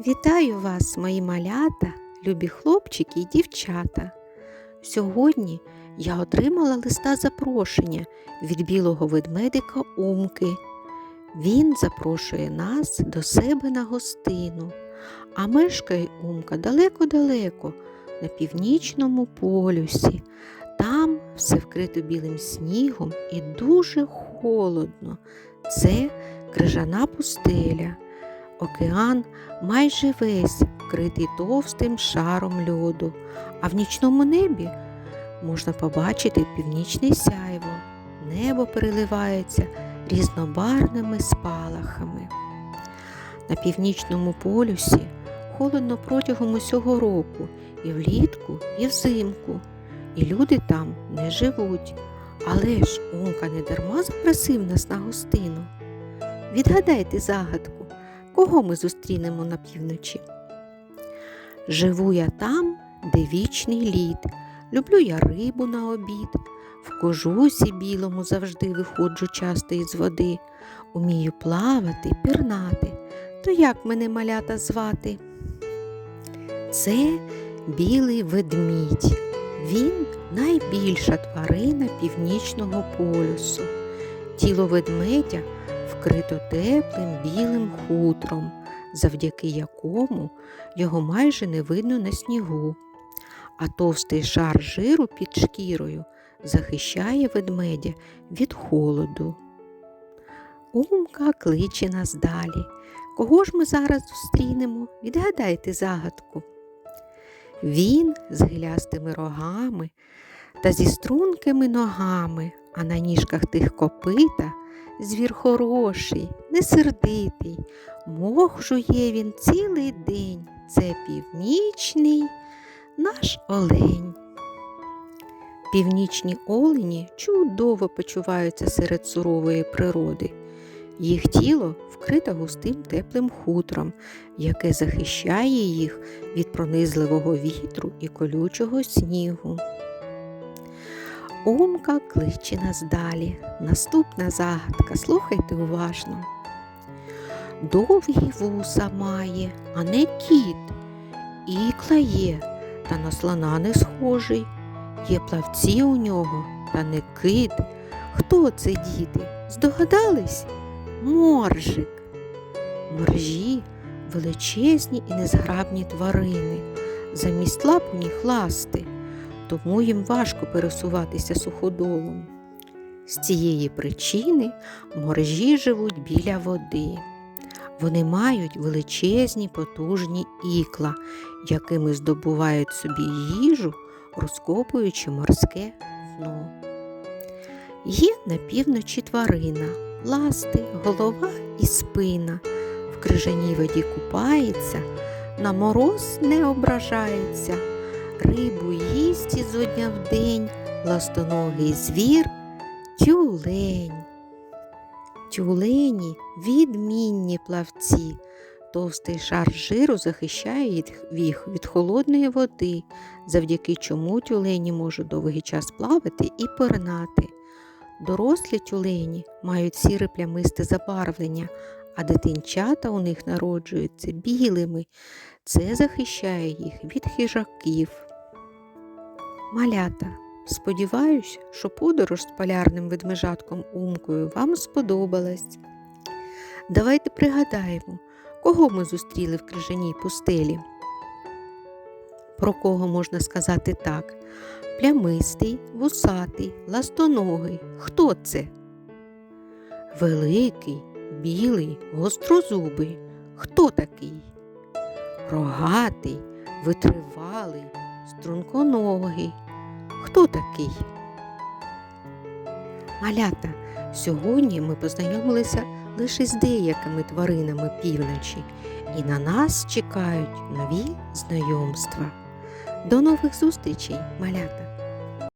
Вітаю вас, мої малята, любі хлопчики і дівчата. Сьогодні я отримала листа запрошення від білого ведмедика Умки. Він запрошує нас до себе на гостину, а мешкає Умка далеко-далеко, на північному полюсі. Там все вкрито білим снігом і дуже холодно. Це крижана пустеля. Океан майже весь вкритий товстим шаром льоду, а в нічному небі можна побачити північне сяйво. Небо переливається різнобарвними спалахами. На північному полюсі холодно протягом усього року, і влітку, і взимку. І люди там не живуть. Але ж Умка не дарма запросив нас на гостину. Відгадайте загадку, кого ми зустрінемо на півночі. Живу я там, де вічний лід. Люблю я рибу на обід. В кожусі білому завжди виходжу часто із води. Умію плавати, пірнати. То як мене малята звати? Це білий ведмідь. Він найбільша тварина північного полюсу. Тіло ведмедя вкрито теплим білим хутром, завдяки якому його майже не видно на снігу, а товстий шар жиру під шкірою захищає ведмедя від холоду. Умка кличе нас далі. Кого ж ми зараз зустрінемо? Відгадайте загадку. Він з гилястими рогами та зі стрункими ногами, а на ніжках тих копита звір хороший, несердитий, мох жує він цілий день. Це північний наш олень. Північні олені чудово почуваються серед сурової природи. Їх тіло вкрите густим теплим хутром, яке захищає їх від пронизливого вітру і колючого снігу. Умка кличе нас далі. Наступна загадка, слухайте уважно. Довгі вуса має, а не кіт, ікла є, та на слона не схожий. Є плавці у нього, та не кит. Хто це діти? Здогадались? Моржик. Моржі величезні і незграбні тварини, замість лап у них ласти, тому їм важко пересуватися суходолом. З цієї причини моржі живуть біля води. Вони мають величезні потужні ікла, якими здобувають собі їжу, розкопуючи морське дно. Є на півночі тварина, ласти, голова і спина. В крижаній воді купається, на мороз не ображається, рибу їсть ізо дня в день, ластоногий звір, тюлень. Тюлені відмінні плавці. Товстий шар жиру захищає їх від холодної води, завдяки чому тюлені можуть довгий час плавати і пирнати. Дорослі тюлені мають сіре плямисте забарвлення, а дитинчата у них народжуються білими. Це захищає їх від хижаків. Малята. Сподіваюсь, що подорож з полярним ведмежатком Умкою вам сподобалась. Давайте пригадаємо, кого ми зустріли в крижаній пустелі. Про кого можна сказати так? Плямистий, вусатий, ластоногий. Хто це? Великий, білий, гострозубий. Хто такий? Рогатий, витривалий, струнконогий. Хто такий? Малята, сьогодні ми познайомилися лише з деякими тваринами півночі, і на нас чекають нові знайомства. До нових зустрічей, малята!